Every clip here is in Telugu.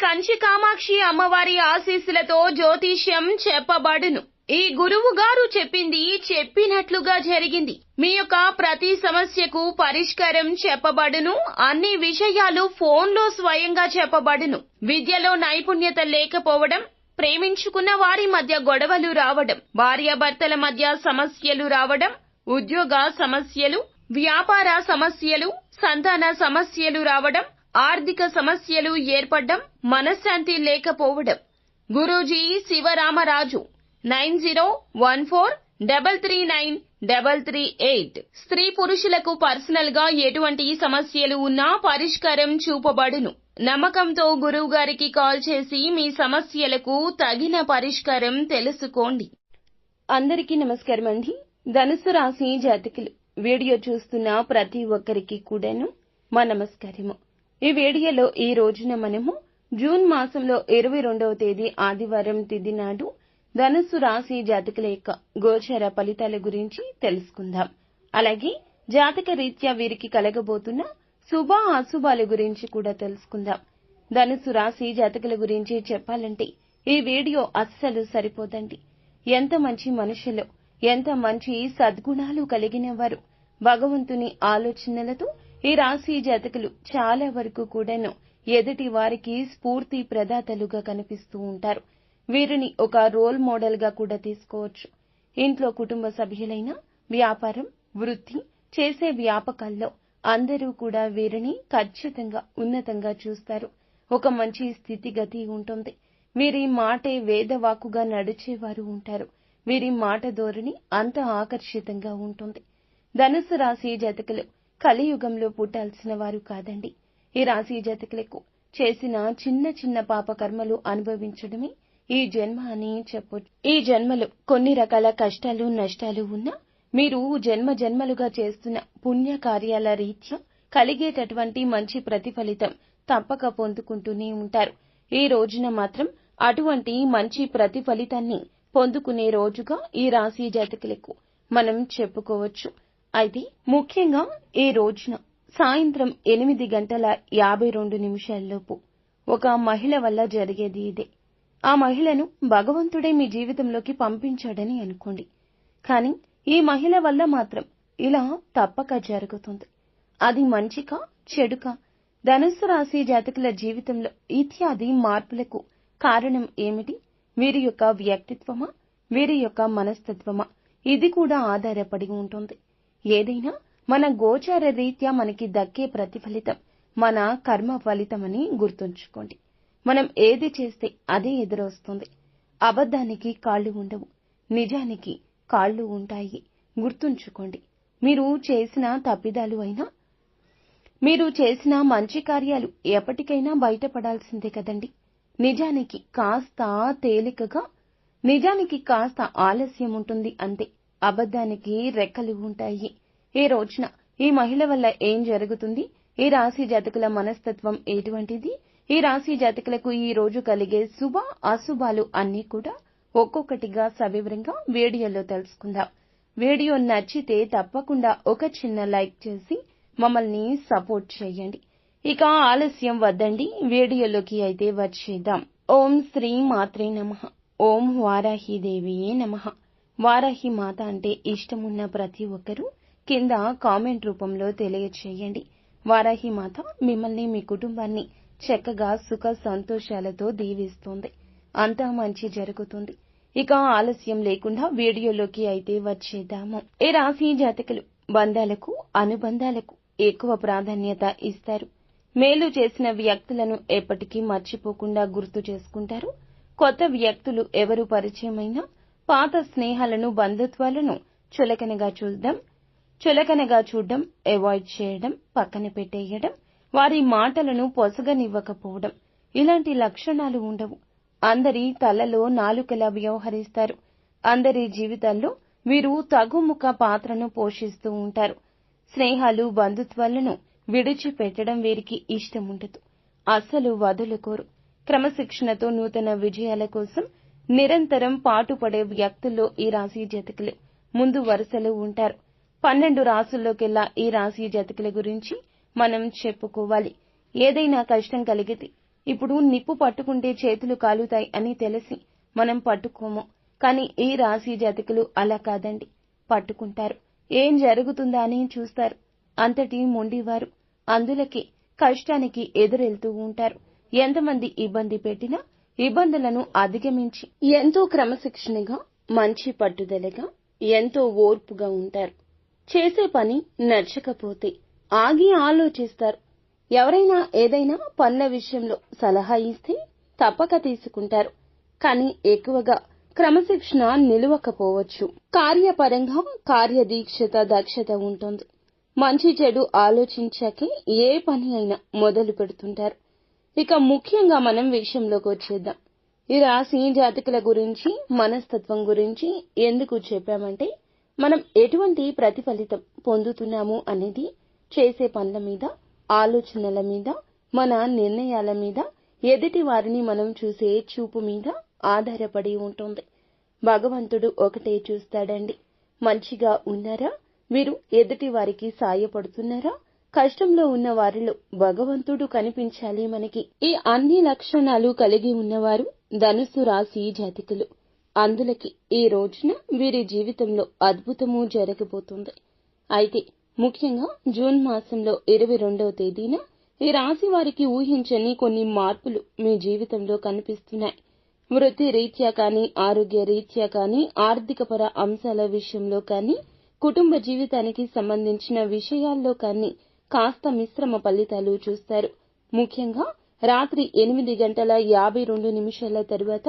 కంచి కామాక్షి అమ్మవారి ఆశీస్సులతో జ్యోతిష్యం చెప్పబడును. ఈ గురువు గారు చెప్పింది చెప్పినట్లుగా జరిగింది. మీ యొక్క ప్రతి సమస్యకు పరిష్కారం చెప్పబడును. అన్ని విషయాలు ఫోన్లో స్వయంగా చెప్పబడును. విద్యలో నైపుణ్యత లేకపోవడం ప్రేమించుకున్న వారి మధ్య గొడవలు రావడం భార్యాభర్తల మధ్య సమస్యలు రావడం ఉద్యోగ సమస్యలు వ్యాపార సమస్యలు సంతాన సమస్యలు రావడం ఆర్థిక సమస్యలు ఏర్పడడం మనశ్శాంతి లేకపోవడం. Guruji Sivaramaraju nine zero one four double three nine double three eight. స్త్రీ పురుషులకు పర్సనల్గా ఎటువంటి సమస్యలు ఉన్నా పరిష్కారం చూపబడును. నమ్మకంతో గురువు గారికి కాల్ చేసి మీ సమస్యలకు తగిన పరిష్కారం తెలుసుకోండి. అందరికీ నమస్కారం అండి. ధనుసు రాశి జాతకులు వీడియో చూస్తున్న ప్రతి ఒక్కరికి కూడాను మా నమస్కారము. ఈ వీడియోలో ఈ రోజున మనము జూన్ మాసంలో ఇరవై రెండవ తేదీ ఆదివారం తిది నాడు ధనుస్సు రాశి జాతకుల యొక్క గోచర ఫలితాల గురించి తెలుసుకుందాం. అలాగే జాతక రీత్యా వీరికి కలగబోతున్న శుభ అశుభాల గురించి కూడా తెలుసుకుందాం. ధనుసు రాశి జాతకుల గురించి చెప్పాలంటే ఈ వీడియో అస్సలు సరిపోదండి. ఎంత మంచి మనుషులు ఎంత మంచి సద్గుణాలు కలిగిన వారు భగవంతుని ఆలోచనలతో ఈ రాశి జాతకులు చాలా వరకు కూడాను ఎదుటి వారికి స్ఫూర్తి ప్రదాతలుగా కనిపిస్తూ ఉంటారు. వీరిని ఒక రోల్ మోడల్గా కూడా తీసుకోవచ్చు. ఇంట్లో కుటుంబ సభ్యులైన వ్యాపారం వృత్తి చేసే వ్యాపకాల్లో అందరూ కూడా వీరిని ఖచ్చితంగా ఉన్నతంగా చూస్తారు. ఒక మంచి స్థితిగతి ఉంటుంది. వీరి మాటే వేదవాకుగా నడిచేవారు ఉంటారు. వీరి మాట ధోరణి అంత ఆకర్షితంగా ఉంటుంది. ధనుసు రాశి జతకులు కలియుగంలో పుట్టాల్సిన వారు కాదండి. ఈ రాశి జాతకులకు చేసిన చిన్న చిన్న పాప కర్మలు అనుభవించడమే ఈ జన్మ అని చెప్పొచ్చు. ఈ జన్మలో కొన్ని రకాల కష్టాలు నష్టాలు ఉన్నా మీరు జన్మ జన్మలుగా చేస్తున్న పుణ్య కార్యాల రీత్యా కలిగేటటువంటి మంచి ప్రతిఫలితం తప్పక పొందుకుంటూనే ఉంటారు. ఈ రోజున మాత్రం అటువంటి మంచి ప్రతిఫలితాన్ని పొందుకునే రోజుగా ఈ రాశి జాతకులకు మనం చెప్పుకోవచ్చు. అయితే ముఖ్యంగా ఈ రోజున సాయంత్రం ఎనిమిది గంటల యాభై రెండు నిమిషాల్లోపు ఒక మహిళ వల్ల జరిగేది ఇదే. ఆ మహిళను భగవంతుడే మీ జీవితంలోకి పంపించాడని అనుకోండి. కానీ ఈ మహిళ వల్ల మాత్రం ఇలా తప్పక జరుగుతుంది. అది మంచిక చెడుక? ధనుస్సు రాశి జాతకుల జీవితంలో ఇత్యాది మార్పులకు కారణం ఏమిటి? వీరి యొక్క వ్యక్తిత్వమా? వీరి యొక్క మనస్తత్వమా? ఇది కూడా ఆధారపడి ఉంటుంది. ఏదైనా మన గోచార రీత్యా మనకి దక్కే ప్రతిఫలితం మన కర్మ ఫలితమని గుర్తుంచుకోండి. మనం ఏది చేస్తే అదే ఎదురొస్తుంది. అబద్ధానికి కాళ్ళు ఉండవు. నిజానికి కాళ్ళు ఉంటాయి. గుర్తుంచుకోండి. మీరు చేసిన తప్పిదాలు అయినా మీరు చేసిన మంచి కార్యాలు ఎప్పటికైనా బయటపడాల్సిందే కదండి. నిజానికి కాస్త తేలికగా నిజానికి కాస్త ఆలస్యం ఉంటుంది అంతే. అబద్ధానికి రెక్కలు ఉంటాయి. ఈ రోజున ఈ మహిళ వల్ల ఏం జరుగుతుంది? ఈ రాశి జాతకుల మనస్తత్వం ఎటువంటిది? ఈ రాశి జాతకులకు ఈ రోజు కలిగే శుభ అశుభాలు అన్నీ కూడా ఒక్కొక్కటిగా సవివరంగా వీడియోలో తెలుసుకుందాం. వీడియో నచ్చితే తప్పకుండా ఒక చిన్న లైక్ చేసి మమ్మల్ని సపోర్ట్ చేయండి. ఇక ఆలస్యం వద్దండి. వీడియోలోకి అయితే వచ్చేద్దాం. ఓం శ్రీ మాత్రే నమ. ఓం వారాహిదేవియే నమ. వారాహి మాత అంటే ఇష్టమున్న ప్రతి ఒక్కరూ కింద కామెంట్ రూపంలో తెలియచేయండి. వారాహి మాత మిమ్మల్ని మీ కుటుంబాన్ని చక్కగా సుఖ సంతోషాలతో దీవిస్తుంది. అంతా మంచి జరుగుతుంది. ఇక ఆలస్యం లేకుండా వీడియోలోకి అయితే వచ్చేద్దాము. ఈ రాశి జాతకులు బంధాలకు అనుబంధాలకు ఎక్కువ ప్రాధాన్యత ఇస్తారు. మేలు చేసిన వ్యక్తులను ఎప్పటికీ మర్చిపోకుండా గుర్తు చేసుకుంటారు. కొత్త వ్యక్తులు ఎవరు పరిచయమైనా పాత స్నేహాలను బంధుత్వాలను చులకనగా చూద్దాం. చులకనగా చూడడం అవాయిడ్ చేయడం పక్కన పెట్టేయడం వారి మాటలను పొసగనివ్వకపోవడం. ఇలాంటి లక్షణాలు ఉండవు. అందరి తలలో నాలుకలా వ్యవహరిస్తారు. అందరి జీవితాల్లో వీరు తగుముఖ పాత్రను పోషిస్తూ ఉంటారు. స్నేహాలు బంధుత్వాలను విడిచిపెట్టడం వీరికి ఇష్టం ఉండదు అస్సలు వదులుకోరు. క్రమశిక్షణతో నూతన విజయాల కోసం నిరంతరం పాటుపడే వ్యక్తుల్లో ఈ రాశి జతకులు ముందు వరుసలో ఉంటారు. పన్నెండు రాసుల్లోకెల్లా ఈ రాశి జతకుల గురించి మనం చెప్పుకోవాలి. ఏదైనా కష్టం కలిగితే ఇప్పుడు నిప్పు పట్టుకుంటే చేతులు కాలుతాయి అని తెలిసి మనం పట్టుకోము. కానీ ఈ రాశి జాతకులు అలా కాదండి. పట్టుకుంటారు. ఏం జరుగుతుందా అని చూస్తారు. అంతటి మొండివారు. అందులకి కష్టానికి ఎదురెళ్తూ ఉంటారు. ఎంతమంది ఇబ్బంది పెట్టినా ఇబ్బందులను అధిగమించి ఎంతో క్రమశిక్షణగా మంచి పట్టుదలగా ఎంతో ఓర్పుగా ఉంటారు. చేసే పని నచ్చకపోతే ఆగి ఆలోచిస్తారు. ఎవరైనా ఏదైనా పనుల విషయంలో సలహా ఇస్తే తప్పక తీసుకుంటారు. కానీ ఎక్కువగా క్రమశిక్షణ నిలవకపోవచ్చు. కార్యపరంగా కార్యదీక్షత దక్షత ఉంటుంది. మంచి చెడు ఆలోచించాకే ఏ పని అయినా మొదలు పెడుతుంటారు. ఇక ముఖ్యంగా మనం విషయంలోకి వచ్చేద్దాం. ఈ రాశి జాతకుల గురించి మనస్తత్వం గురించి ఎందుకు చెప్పామంటే మనం ఎటువంటి ప్రతిఫలితం పొందుతున్నాము అనేది చేసే పనుల మీద ఆలోచనల మీద మన నిర్ణయాల మీద ఎదుటి వారిని మనం చూసే చూపు మీద ఆధారపడి ఉంటుంది. భగవంతుడు ఒకటే చూస్తాడండి. మంచిగా ఉన్నారా? మీరు ఎదుటి వారికి సాయపడుతున్నారా? కష్టంలో ఉన్న వారిలో భగవంతుడు కనిపించాలి మనకి. ఈ అన్ని లక్షణాలు కలిగి ఉన్నవారు ధనుసు రాశి జాతికులు. అందులకి ఈ రోజున వీరి జీవితంలో అద్భుతము జరగబోతుంది. అయితే ముఖ్యంగా జూన్ మాసంలో ఇరవై రెండవ తేదీన ఈ రాశి వారికి ఊహించని కొన్ని మార్పులు మీ జీవితంలో కనిపిస్తున్నాయి. వృత్తి రీత్యా కానీ ఆరోగ్య రీత్యా కానీ ఆర్థికపర అంశాల విషయంలో కానీ కుటుంబ జీవితానికి సంబంధించిన విషయాల్లో కానీ కాస్త మిశ్రమ ఫలితాలు చూస్తారు. ముఖ్యంగా రాత్రి ఎనిమిది గంటల యాభై రెండు నిమిషాల తరువాత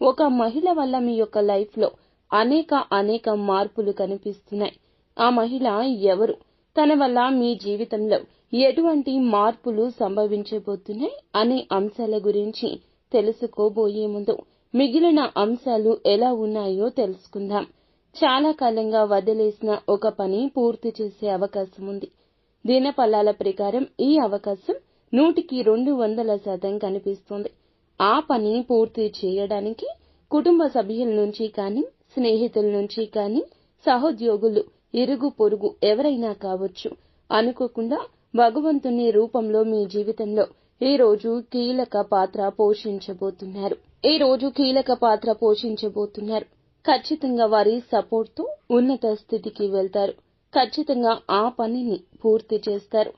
ఒక మహిళ వల్ల మీ యొక్క లైఫ్లో అనేక అనేక మార్పులు కనిపిస్తున్నాయి. ఆ మహిళ ఎవరు? తన వల్ల మీ జీవితంలో ఎటువంటి మార్పులు సంభవించబోతున్నాయి అనే అంశాల గురించి తెలుసుకోబోయే ముందు మిగిలిన అంశాలు ఎలా ఉన్నాయో తెలుసుకుందాం. చాలా కాలంగా వదిలేసిన ఒక పని పూర్తి చేసే అవకాశం ఉంది. దినఫలాల ప్రకారం ఈ అవకాశం నూటికి రెండు వందల శాతం కనిపిస్తుంది. ఆ పని పూర్తి చేయడానికి కుటుంబ సభ్యుల నుంచి కానీ స్నేహితుల నుంచి కానీ సహోద్యోగులు ఇరుగు పొరుగు ఎవరైనా కావచ్చు. అనుకోకుండా భగవంతుని రూపంలో మీ జీవితంలో ఈ రోజు కీలక పాత్ర పోషించబోతున్నారు. ఈ రోజు కీలక పాత్ర పోషించబోతున్నారు. ఖచ్చితంగా వారి సపోర్ట్తో ఉన్నత స్థితికి వెళ్తారు. ఖచ్చితంగా ఆ పనిని పూర్తి చేస్తారు.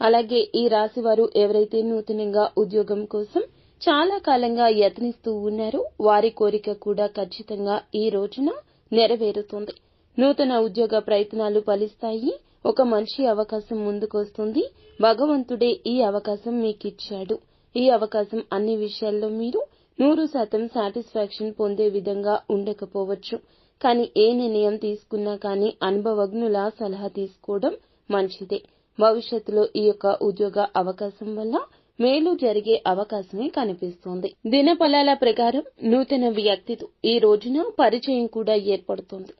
అలాగే ఈ రాశి వారు ఎవరైతే నూతనంగా ఉద్యోగం కోసం చాలా కాలంగా యత్నిస్తూ ఉన్నారో వారి కోరిక కూడా ఖచ్చితంగా ఈ రోజున నెరవేరుతుంది. నూతన ఉద్యోగ ప్రయత్నాలు ఫలిస్తాయి. ఒక మంచి అవకాశం ముందుకొస్తుంది భగవంతుడే ఈ అవకాశం మీకిచ్చాడు ఈ అవకాశం అన్ని విషయాల్లో మీరు నూరు శాతం సాటిస్ఫాక్షన్ పొందే విధంగా ఉండకపోవచ్చు. కానీ ఏ నిర్ణయం తీసుకున్నా కానీ అనుభవజ్ఞుల సలహా తీసుకోవడం మంచిదే. భవిష్యత్తులో ఈ యొక్క ఉద్యోగ అవకాశం వల్ల మేలు జరిగే అవకాశమే కనిపిస్తోంది. దినఫలాల ప్రకారం నూతన వ్యక్తితో ఈ రోజున పరిచయం కూడా ఏర్పడుతోంది.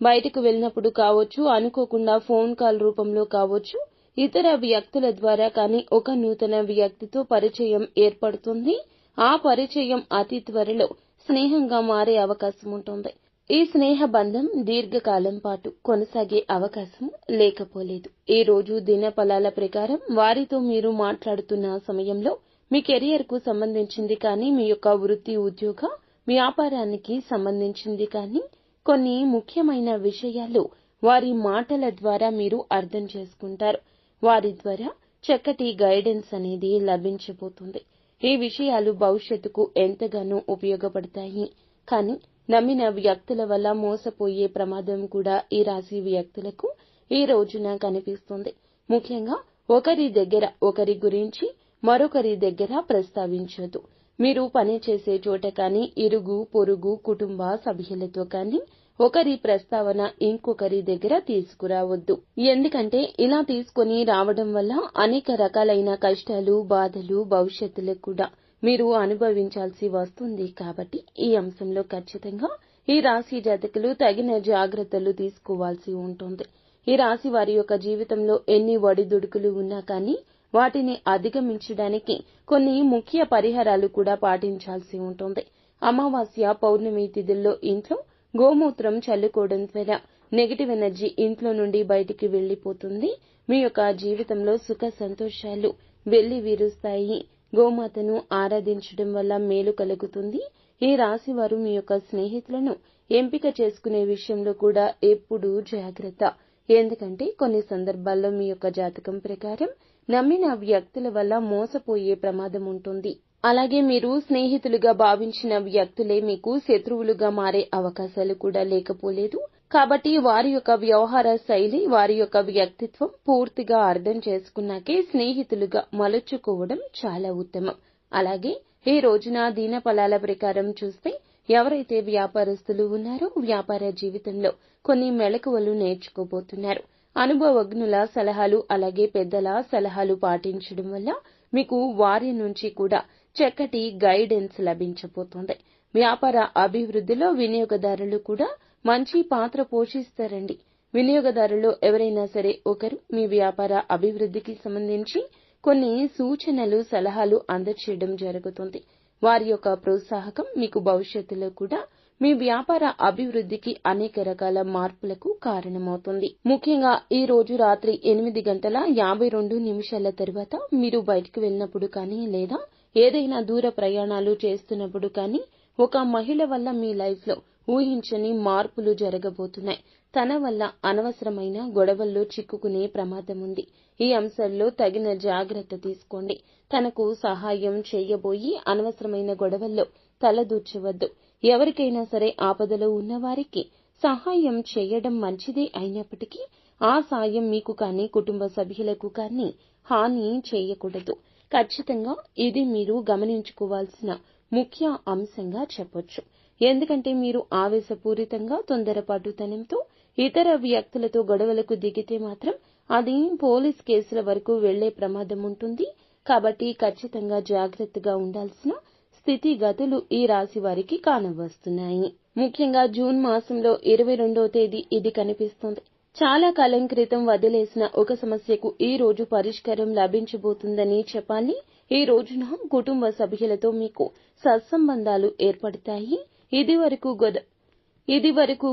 బయటకు వెళ్ళినప్పుడు కావచ్చు అనుకోకుండా ఫోన్ కాల్ రూపంలో కావచ్చు ఇతర వ్యక్తుల ద్వారా కానీ ఒక నూతన వ్యక్తితో పరిచయం ఏర్పడుతుంది. ఆ పరిచయం అతి త్వరలో స్నేహంగా మారే అవకాశం ఉంటుంది. ఈ స్నేహ బంధం దీర్ఘకాలం పాటు కొనసాగే అవకాశం లేకపోలేదు. ఈ రోజు దినఫలాల ప్రకారం వారితో మీరు మాట్లాడుతున్న సమయంలో మీ కెరియర్కు సంబంధించింది కానీ మీ యొక్క వృత్తి ఉద్యోగ వ్యాపారానికి సంబంధించింది కానీ కొన్ని ముఖ్యమైన విషయాలు వారి మాటల ద్వారా మీరు అర్థం చేసుకుంటారు. వారి ద్వారా చక్కటి గైడెన్స్ అనేది లభించబోతుంది. ఈ విషయాలు భవిష్యత్తుకు ఎంతగానో ఉపయోగపడతాయి. కానీ నమ్మిన వ్యక్తుల వల్ల మోసపోయే ప్రమాదం కూడా ఈ రాశి వ్యక్తులకు ఈ రోజున కనిపిస్తుంది. ముఖ్యంగా ఒకరి దగ్గర ఒకరి గురించి మరొకరి దగ్గర ప్రస్తావించదు మీరు పని చేసే చోట కానీ ఇరుగు పొరుగు కుటుంబ సభ్యులతో కానీ ఒకరి ప్రస్తావన ఇంకొకరి దగ్గర తీసుకురావద్దు. ఎందుకంటే ఇలా తీసుకొని రావడం వల్ల అనేక రకాలైన కష్టాలు బాధలు భవిష్యత్తులో కూడా మీరు అనుభవించాల్సి వస్తుంది కాబట్టి ఈ అంశంలో ఖచ్చితంగా ఈ రాశి జాతకులు తగిన జాగ్రత్తలు తీసుకోవాల్సి ఉంటుంది. ఈ రాశి వారి యొక్క జీవితంలో ఎన్ని ఒడిదుడుకులు ఉన్నా కానీ వాటిని అధిగమించడానికి కొన్ని ముఖ్య పరిహారాలు కూడా పాటించాల్సి ఉంటుంది. అమావాస్య పౌర్ణమి తిథుల్లో ఇంట్లో గోమూత్రం చల్లుకోవడం ద్వారా నెగిటివ్ ఎనర్జీ ఇంట్లో నుండి బయటికి వెళ్ళిపోతుంది మీ యొక్క జీవితంలో సుఖ సంతోషాలు వెళ్ళి వీరుస్తాయి. గోమాతను ఆరాధించడం వల్ల మేలు కలుగుతుంది. ఈ రాశి వారు మీ యొక్క స్నేహితులను ఎంపిక చేసుకునే విషయంలో కూడా ఎప్పుడూ జాగ్రత్త. ఎందుకంటే కొన్ని సందర్భాల్లో మీ యొక్క జాతకం ప్రకారం నమ్మిన వ్యక్తుల వల్ల మోసపోయే ప్రమాదం ఉంటుంది. అలాగే మీరు స్నేహితులుగా భావించిన వ్యక్తులే మీకు శత్రువులుగా మారే అవకాశాలు కూడా లేకపోలేదు. కాబట్టి వారి యొక్క వ్యవహార శైలి వారి యొక్క వ్యక్తిత్వం పూర్తిగా అర్థం చేసుకున్నాకే స్నేహితులుగా మలుచుకోవడం చాలా ఉత్తమం. అలాగే ఈ రోజున దీనఫలాల ప్రకారం చూస్తే ఎవరైతే వ్యాపారస్తులు ఉన్నారో వ్యాపార జీవితంలో కొన్ని మెళకువలు నేర్చుకోబోతున్నారు. అనుభవజ్ఞుల సలహాలు అలాగే పెద్దల సలహాలు పాటించడం వల్ల మీకు వారి నుంచి కూడా చక్కటి గైడెన్స్ లభించబోతోంది. వ్యాపార అభివృద్ధిలో వినియోగదారులు కూడా మంచి పాత్ర పోషిస్తారండి. వినియోగదారులు ఎవరైనా సరే ఒకరు మీ వ్యాపార అభివృద్ధికి సంబంధించి కొన్ని సూచనలు సలహాలు అందచేయడం జరుగుతుంది. వారి యొక్క ప్రోత్సాహకం మీకు భవిష్యత్తులో కూడా మీ వ్యాపార అభివృద్ధికి అనేక రకాల మార్పులకు కారణమవుతుంది. ముఖ్యంగా ఈ రోజు రాత్రి ఎనిమిది గంటల యాభై రెండు నిమిషాల తర్వాత మీరు బయటకు వెళ్ళినప్పుడు కానీ లేదా ఏదైనా దూర ప్రయాణాలు చేస్తున్నప్పుడు కానీ ఒక మహిళ వల్ల మీ లైఫ్లో ఊహించని మార్పులు జరగబోతున్నాయి. తన వల్ల అనవసరమైన గొడవల్లో చిక్కుకునే ప్రమాదం ఉంది. ఈ అంశాల్లో తగిన జాగ్రత్త తీసుకోండి. తనకు సహాయం చేయబోయి అనవసరమైన గొడవల్లో తలదూర్చవద్దు. ఎవరికైనా సరే ఆపదలో ఉన్నవారికి సహాయం చేయడం మంచిదే అయినప్పటికీ ఆ సాయం మీకు కానీ కుటుంబ సభ్యులకు కానీ హాని చేయకూడదు. ఖచ్చితంగా ఇది మీరు గమనించుకోవాల్సిన ముఖ్య అంశంగా చెప్పొచ్చు. ఎందుకంటే మీరు ఆవేశపూరితంగా తొందరపాటుతనంతో ఇతర వ్యక్తులతో గొడవలకు దిగితే మాత్రం అది పోలీస్ కేసుల వరకు వెళ్ళే ప్రమాదం ఉంటుంది. కాబట్టి ఖచ్చితంగా జాగ్రత్తగా ఉండాల్సిన స్థితిగతులు ఈ రాశి వారికి కానవస్తున్నాయి. ముఖ్యంగా జూన్ మాసంలో ఇరవై రెండో తేదీ ఇది కనిపిస్తుంది. చాలా కాలం క్రితం వదిలేసిన ఒక సమస్యకు ఈ రోజు పరిష్కారం లభించబోతుందని చెప్పాలి. ఈ రోజున కుటుంబ సభ్యులతో మీకు సత్సంబంధాలు ఏర్పడతాయి. ఇదివరకు గొడ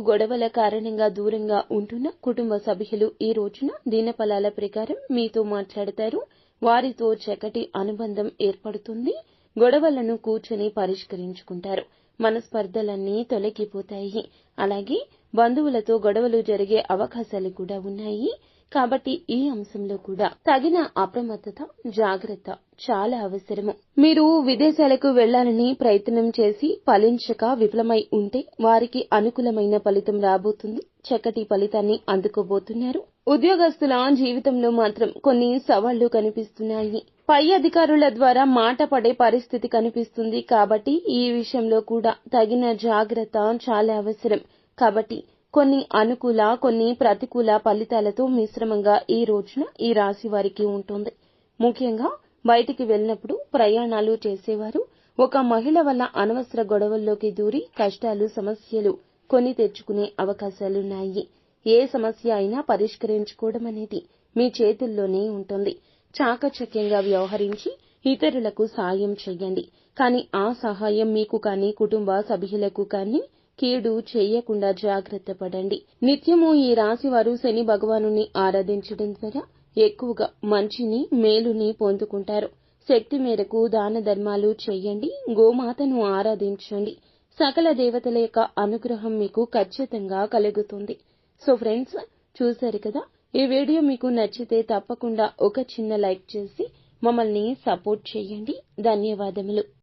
గొడవల కారణంగా దూరంగా ఉంటున్న కుటుంబ సభ్యులు ఈ రోజున దినఫలాల ప్రకారం మీతో మాట్లాడతారు. వారితో చక్కటి అనుబంధం ఏర్పడుతుంది. గొడవలను కూర్చొని పరిష్కరించుకుంటారు. మనస్పర్ధలన్నీ తొలగిపోతాయి. అలాగే బంధువులతో గొడవలు జరిగే అవకాశాలు కూడా ఉన్నాయి. కాబట్టి ఈ అంశంలో కూడా తగిన అప్రమత్తత జాగ్రత్త చాలా అవసరము. మీరు విదేశాలకు వెళ్ళాలని ప్రయత్నం చేసి ఫలించక విఫలమై ఉంటే వారికి అనుకూలమైన ఫలితం రాబోతుంది. చక్కటి ఫలితాన్ని అందుకోబోతున్నారు. ఉద్యోగస్తుల జీవితంలో మాత్రం కొన్ని సవాళ్ళు కనిపిస్తున్నాయి. పై అధికారుల ద్వారా మాట పడే పరిస్థితి కనిపిస్తుంది కాబట్టి ఈ విషయంలో కూడా తగిన జాగ్రత్త చాలా అవసరం. కాబట్టి కొన్ని అనుకూల కొన్ని ప్రతికూల ఫలితాలతో మిశ్రమంగా ఈ రోజున ఈ రాశి వారికి ఉంటుంది. ముఖ్యంగా బయటికి వెళ్ళినప్పుడు ప్రయాణాలు చేసేవారు. ఒక మహిళ వల్ల అనవసర గొడవల్లోకి దూరి కష్టాలు సమస్యలు కొని తెచ్చుకునే అవకాశాలున్నాయి. ఏ సమస్య అయినా పరిష్కరించుకోవడం అనేది మీ చేతుల్లోనే ఉంటుంది. చాకచక్యంగా వ్యవహరించి ఇతరులకు సాయం చేయండి. కానీ ఆ సహాయం మీకు కానీ కుటుంబ సభ్యులకు కానీ కీడు చేయకుండా జాగ్రత్త పడండి. నిత్యము ఈ రాశి వారు శని భగవాను ఆరాధించడం ద్వారా ఎక్కువగా మంచిని మేలుని పొందుకుంటారు. శక్తి మేరకు దాన ధర్మాలు చేయండి గోమాతను ఆరాధించండి. సకల దేవతల యొక్క అనుగ్రహం మీకు ఖచ్చితంగా కలుగుతుంది. సో ఫ్రెండ్స్ చూశారు కదా? ఈ వీడియో మీకు నచ్చితే తప్పకుండా ఒక చిన్న లైక్ చేసి మమ్మల్ని సపోర్ట్ చేయండి. ధన్యవాదములు.